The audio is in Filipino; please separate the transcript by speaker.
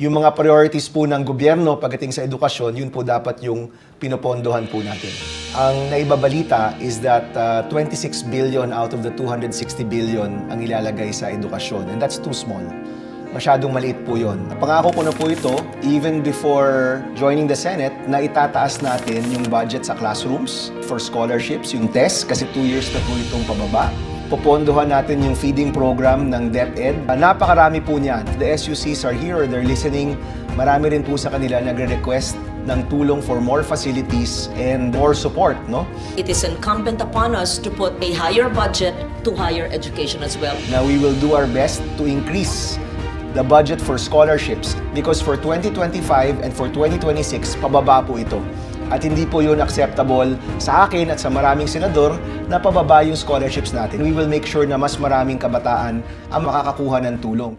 Speaker 1: yung mga priorities po ng gobyerno pagdating sa edukasyon, yun po dapat yung pinopondohan po natin. Ang naibabalita is that uh, 26 billion out of the 260 billion ang ilalagay sa edukasyon. And that's too small. Masyadong maliit po yon. Pangako ko na po ito, even before joining the Senate, na itataas natin yung budget sa classrooms for scholarships, yung test, kasi two years na po itong pababa. Popondohan natin yung feeding program ng DepEd. Ah, Napakarami po niyan. The SUCs are here, they're listening. Marami rin po sa kanila nagre-request ng tulong for more facilities and more support, no?
Speaker 2: It is incumbent upon us to put a higher budget to higher education as well.
Speaker 1: na we will do our best to increase the budget for scholarships because for 2025 and for 2026, pababa po ito. At hindi po yun acceptable sa akin at sa maraming senador na pababa yung scholarships natin. We will make sure na mas maraming kabataan ang makakakuha ng tulong.